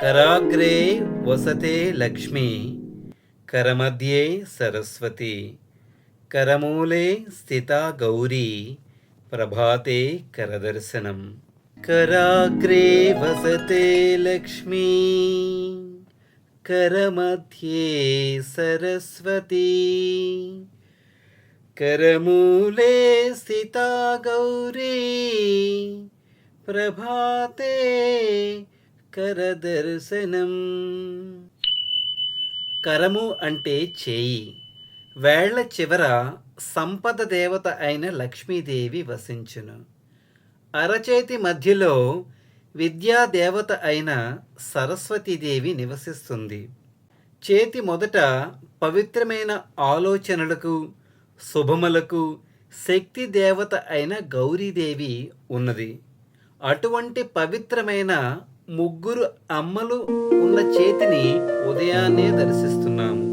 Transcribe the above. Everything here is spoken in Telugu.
कराग्रे वसते लक्ष्मी करमध्ये सरस्वती करमूले स्थिता गौरी प्रभाते करदर्शनं कराग्रे वसते लक्ष्मी करमध्ये सरस्वती करमूले स्थिता गौरी प्रभाते కరదర్శనం. కరము అంటే చేయి. వేళ్ళ చివర సంపద దేవత అయిన లక్ష్మీదేవి వసించును. అరచేతి మధ్యలో విద్యా దేవత అయిన సరస్వతీదేవి నివసిస్తుంది. చేతి మొదట పవిత్రమైన ఆలోచనలకు శుభములకు శక్తి దేవత అయిన గౌరీదేవి ఉన్నది. అటువంటి పవిత్రమైన ముగ్గురు అమ్మలు ఉన్న చేతిని ఉదయాన్నే దర్శిస్తున్నాము.